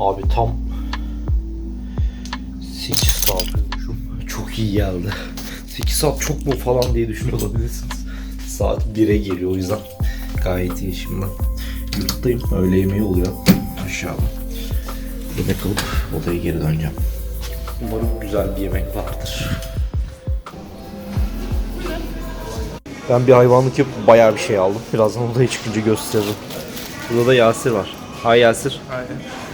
Abi tam 8 saat uyumuşum. Çok iyi geldi. 8 saat çok mu falan diye düşünüyor olabilirsiniz. Saat 1'e geliyor o yüzden gayet iyi şimdi. Yurttayım. Öğle yemeği oluyor. Aşağıda. Yemek alıp odaya geri döneceğim. Umarım güzel bir yemek vardır. Ben bir hayvanlık yapıp bayağı bir şey aldım. Birazdan odaya çıkınca gösteririm. Burada da Yasir var. Hi Yasir.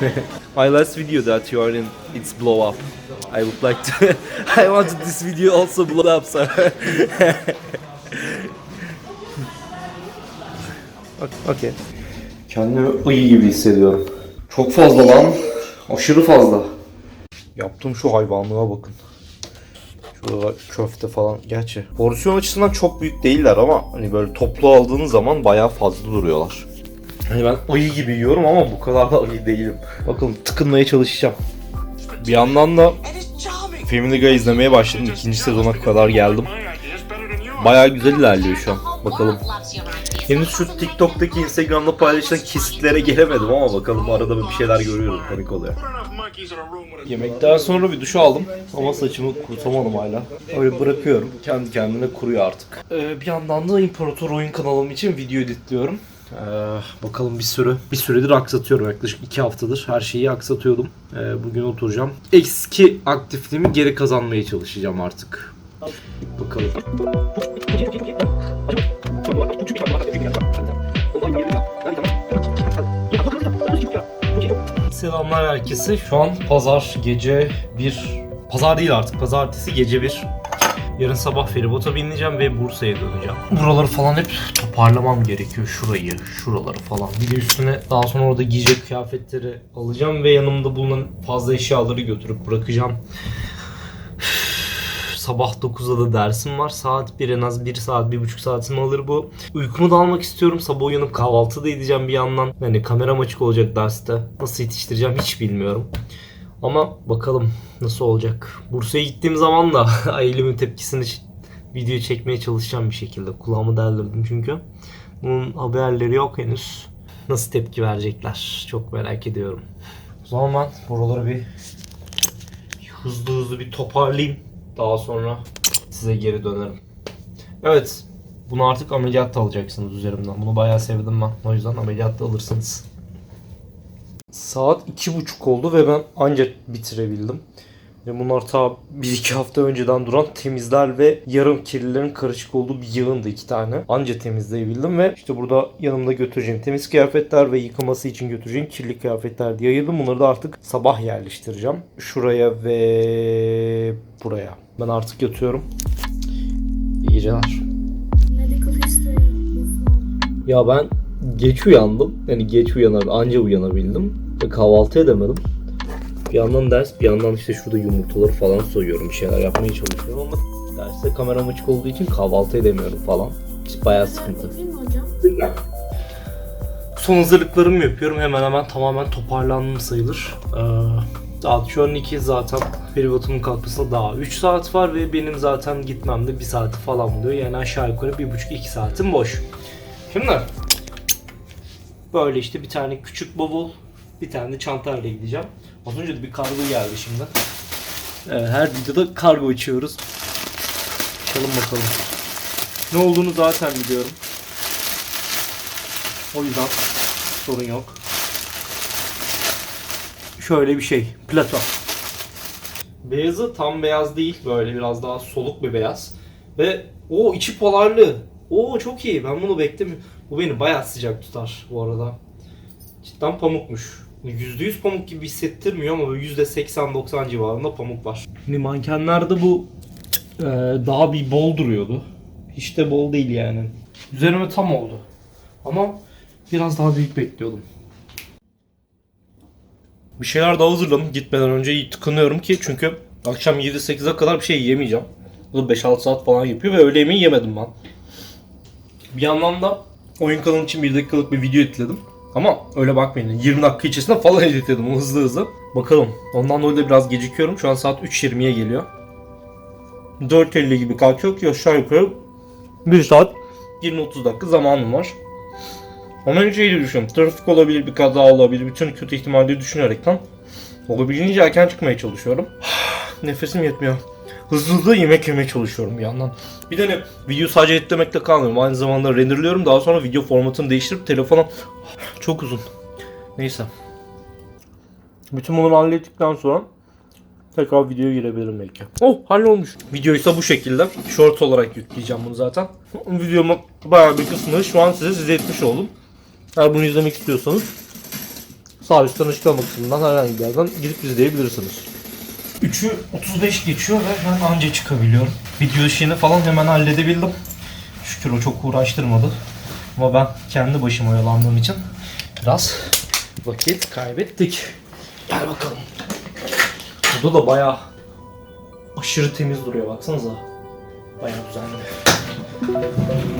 My last video that you are in, it's blow up. I would like to. I wanted this video also blow up, so. okay. Kendimi iyi gibi hissediyorum. Çok fazla lan. Aşırı fazla. Yaptığım şu hayvanlığa bakın. Şurada köfte falan. Gerçi porsiyon açısından çok büyük değiller ama hani böyle toplu aldığınız zaman bayağı fazla duruyorlar. Hani ben ayı gibi yiyorum ama bu kadar da ayı değilim. Bakalım tıkınmaya çalışacağım. Bir yandan da Family Guy izlemeye başladım. İkinci sezona kadar geldim. Bayağı güzel ilerliyor şu an. Bakalım. Henüz şu TikTok'taki Instagram'da paylaşılan kesitlere gelemedim ama bakalım arada bir şeyler görüyorum. Komik oluyor. Yemekten sonra bir duş aldım ama saçımı kurutamadım hala. Öyle bırakıyorum. Kendi kendine kuruyor artık. Ee, bir yandan da İmparator Oyun kanalım için video editliyorum. Ee, bakalım bir sürü bir süredir aksatıyorum yaklaşık iki haftadır her şeyi aksatıyordum. Ee, bugün oturacağım. Eski aktifliğimi geri kazanmaya çalışacağım artık. Bakalım. Selamlar herkese. Şu an pazar gece 1. Pazar değil artık. Pazartesi gece 1. Yarın sabah feribota bineceğim ve Bursa'ya döneceğim. Buraları falan hep toparlamam gerekiyor. Şurayı, şuraları falan. Bir de üstüne daha sonra orada giyecek kıyafetleri alacağım ve yanımda bulunan fazla eşyaları götürüp bırakacağım. Sabah 9'da da dersim var. Saat 1 en az 1 saat, 1,5 saatimi alır bu. Uykumu da almak istiyorum. Sabah uyanıp kahvaltı da edeceğim bir yandan. Yani kameram açık olacak derste. Nasıl yetiştireceğim hiç bilmiyorum. Ama bakalım nasıl olacak. Bursa'ya gittiğim zaman da Eylül'ün tepkisini video çekmeye çalışacağım bir şekilde. Kulağımı deldirdim çünkü. Bunun haberleri yok henüz. Nasıl tepki verecekler? Çok merak ediyorum. O zaman ben buraları bir hızlı hızlı bir toparlayayım. Daha sonra size geri dönerim. Evet. Bunu artık ameliyatta alacaksınız üzerimden. Bunu bayağı sevdim ben. O yüzden ameliyatta alırsınız. Saat iki buçuk oldu ve ben ancak bitirebildim. Ve bunlar ta bir iki hafta önceden duran temizler ve yarım kirlilerin karışık olduğu bir yığındı iki tane. Anca temizleyebildim ve işte burada yanımda götüreceğim temiz kıyafetler ve yıkaması için götüreceğim kirli kıyafetler diye ayırdım. Bunları da artık sabah yerleştireceğim. Şuraya ve buraya. Ben artık yatıyorum. İyi geceler. Ya ben geç uyandım. Yani geç uyanar, anca uyanabildim. Kahvaltı edemedim. Bir yandan ders, bir yandan işte şurada yumurtaları falan soyuyorum. Bir şeyler yapmaya çalışıyorum ama derste kameram açık olduğu için kahvaltı edemiyorum falan. Bayağı sıkıntı. Son hazırlıklarımı yapıyorum. Hemen hemen tamamen toparlandım sayılır. Ee, saat şu an 2 zaten feribotumun kalkmasına daha 3 saat var ve benim zaten gitmemde 1 saati falan buluyor. Yani aşağı yukarı 1,5-2 saatim boş. Şimdi böyle işte bir tane küçük bavul, bir tane de çantayla gideceğim. Az önce de bir kargo geldi şimdi. Ee, her videoda kargo açıyoruz. Açalım bakalım. Ne olduğunu zaten biliyorum. O yüzden sorun yok. Şöyle bir şey. Plato. Beyazı tam beyaz değil. Böyle biraz daha soluk bir beyaz. Ve o içi polarlı. O çok iyi. Ben bunu beklemiyorum. Bu beni bayağı sıcak tutar bu arada. Cidden pamukmuş. %100 pamuk gibi hissettirmiyor ama böyle %80-90 civarında pamuk var. Şimdi mankenlerde bu e, daha bir bol duruyordu. Hiç de bol değil yani. Üzerime tam oldu. Ama biraz daha büyük bekliyordum. Bir şeyler daha hazırladım gitmeden önce tıkanıyorum ki çünkü akşam 7-8'e kadar bir şey yemeyeceğim. Bu da 5-6 saat falan yapıyor ve öğle yemeği yemedim ben. Bir yandan da oyun kanalı için 1 dakikalık bir video editledim. Ama öyle bakmayın 20 dakika içerisinde falan editledim hızlı hızlı. Bakalım ondan dolayı da biraz gecikiyorum. Şu an saat 3.20'ye geliyor. 4.50 gibi kalkıyor ki aşağı yukarı 1 saat 20-30 dakika zamanım var. Ama önce şeyi düşünüyorum. Trafik olabilir, bir kaza olabilir. Bütün kötü ihtimalleri düşünerekten olabildiğince erken çıkmaya çalışıyorum. Nefesim yetmiyor. Hızlı hızlı yemek yemeye çalışıyorum bir yandan. Bir de ne, video sadece editlemekle kalmıyorum. Aynı zamanda renderliyorum. Daha sonra video formatını değiştirip telefona... Çok uzun. Neyse. Bütün bunları hallettikten sonra tekrar videoya girebilirim belki. Oh hallolmuş. Videoysa bu şekilde. Short olarak yükleyeceğim bunu zaten. Videomun bayağı bir kısmını şu an size size etmiş oldum. Eğer bunu izlemek istiyorsanız sağ üstten açıklama kısmından herhangi bir yerden gidip izleyebilirsiniz. 3'ü 35 geçiyor ve ben anca çıkabiliyorum. Video işini falan hemen halledebildim. Şükür o çok uğraştırmadı. Ama ben kendi başıma oyalandığım için biraz vakit kaybettik. Gel bakalım. Burada da bayağı aşırı temiz duruyor baksanıza. Bayağı düzenli.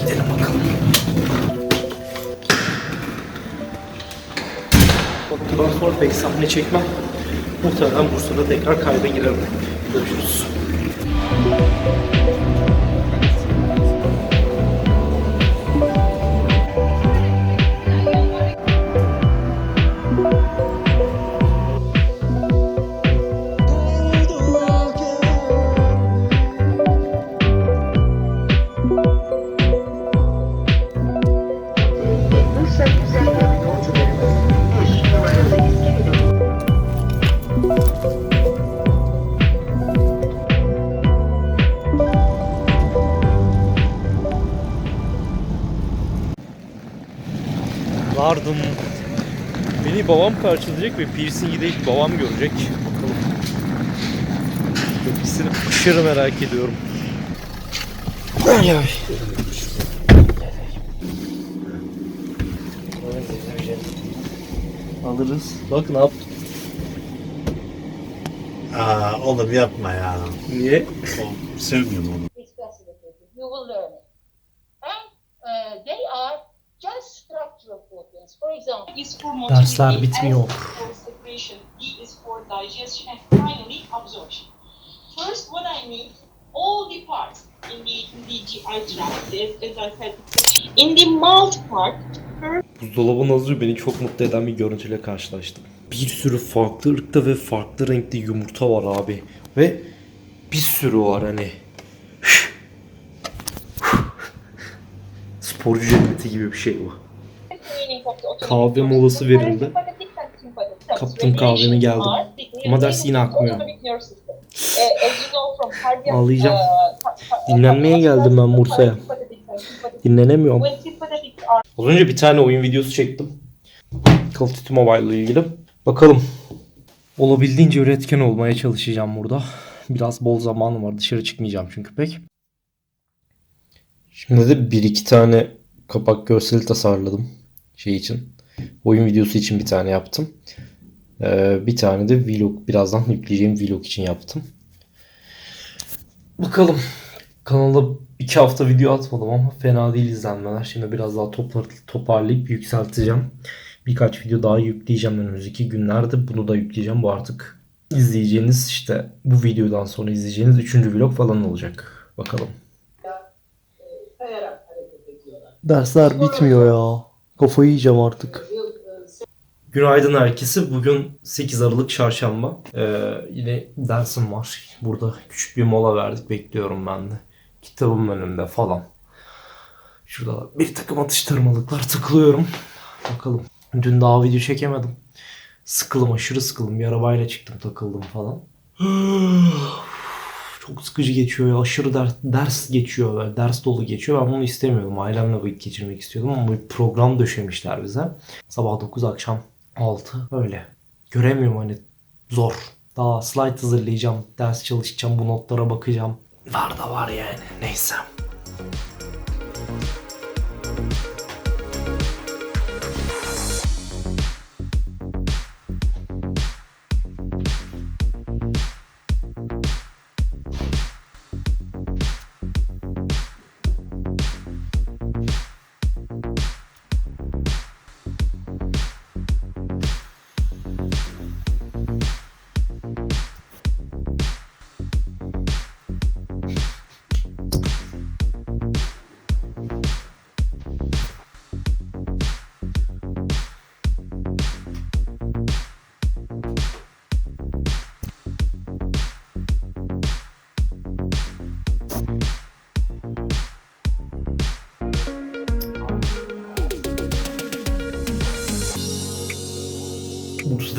Gidelim bakalım. Bundan sonra pek sahne çekmem. Muhtemelen Bursa'da tekrar kayda girerim. Görüşürüz. Bursa Güzel Vardım. Beni babam karşılayacak ve piercing'i de ilk babam görecek. Bakalım. Tepkisini aşırı merak ediyorum. Ay ay. Alırız. Bak ne yaptım. Aa, oğlum yapma ya. Niye? Oğlum, sevmiyorum onu. Finally absorption. First, what I mean, all the parts in the, in the GI tract is, as I said, in the mouth part, Buzdolabının hazır beni çok mutlu eden bir görüntüyle karşılaştım. Bir sürü farklı ırkta ve farklı renkte yumurta var abi. Ve bir sürü var hani. Sporcu cenneti gibi bir şey bu. Kahve molası verildi. Kaptım kahvemi geldim. Ama ders yine akmıyor. Ağlayacağım. Dinlenmeye geldim ben Bursa'ya. Dinlenemiyorum. Az önce bir tane oyun videosu çektim. Call of Duty Mobile ile ilgili. Bakalım. Olabildiğince üretken olmaya çalışacağım burada. Biraz bol zamanım var. Dışarı çıkmayacağım çünkü pek. Şimdi de bir iki tane kapak görseli tasarladım. Şey için. Oyun videosu için bir tane yaptım. Ee, bir tane de vlog. Birazdan yükleyeceğim vlog için yaptım. Bakalım. Kanalda iki hafta video atmadım ama fena değil izlenmeler. Şimdi biraz daha toplar, toparlayıp yükselteceğim. Birkaç video daha yükleyeceğim önümüzdeki günlerde. Bunu da yükleyeceğim. Bu artık izleyeceğiniz işte bu videodan sonra izleyeceğiniz üçüncü vlog falan olacak. Bakalım. Dersler bitmiyor ya. Kafayı yiyeceğim artık. Günaydın herkese. Bugün 8 Aralık Çarşamba. Ee, yine dersim var. Burada küçük bir mola verdik. Bekliyorum ben de. Kitabım önümde falan. Şurada bir takım atıştırmalıklar tıklıyorum. Bakalım. Dün daha video çekemedim. Sıkılım aşırı sıkıldım. Bir arabayla çıktım takıldım falan. Çok sıkıcı geçiyor. Aşırı ders, ders geçiyor. Ders dolu geçiyor. Ben bunu istemiyordum. Ailemle vakit geçirmek istiyordum ama bir program döşemişler bize. Sabah 9 akşam 6 öyle. Göremiyorum hani zor. Daha slide hazırlayacağım. Ders çalışacağım. Bu notlara bakacağım. Var da var yani. Neyse.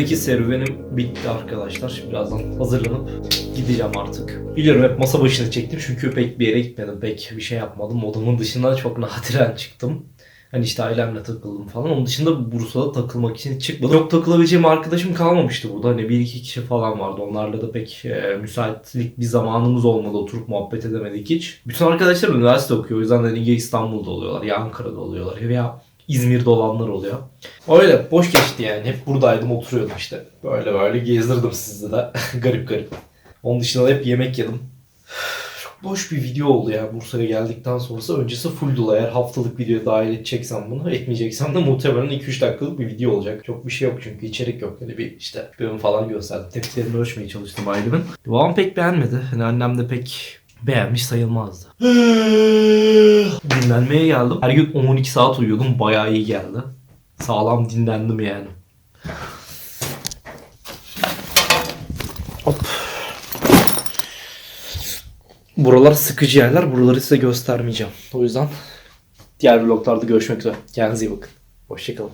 Bursa'daki serüvenim bitti arkadaşlar. Birazdan hazırlanıp gideceğim artık. Biliyorum hep masa başına çektim çünkü pek bir yere gitmedim. Pek bir şey yapmadım. Odamın dışına çok nadiren çıktım. Hani işte ailemle takıldım falan. Onun dışında Bursa'da takılmak için çıkmadım. Çok takılabileceğim arkadaşım kalmamıştı burada. Hani bir iki kişi falan vardı. Onlarla da pek e, müsaitlik bir zamanımız olmadı. Oturup muhabbet edemedik hiç. Bütün arkadaşlar üniversite okuyor. O yüzden hani ya İstanbul'da oluyorlar ya Ankara'da oluyorlar ya İzmir'de olanlar oluyor. Öyle boş geçti yani. Hep buradaydım oturuyordum işte. Böyle böyle gezdirdim sizi de. garip garip. Onun dışında da hep yemek yedim. Çok boş bir video oldu ya Bursa'ya geldikten sonrası. Öncesi full. Eğer haftalık video dahil edeceksem bunu, etmeyeceksem de muhtemelen 2-3 dakikalık bir video olacak. Çok bir şey yok çünkü içerik yok. Hani bir işte bölüm falan gösterdim. Tepkilerini ölçmeye çalıştım ailemin. Babam pek beğenmedi. Hani annem de pek beğenmiş sayılmazdı. Dinlenmeye geldim. Her gün 10-12 saat uyuyordum. Bayağı iyi geldi. Sağlam dinlendim yani. Hop. Buralar sıkıcı yerler. Buraları size göstermeyeceğim. O yüzden diğer vloglarda görüşmek üzere. Kendinize iyi bakın. Hoşçakalın.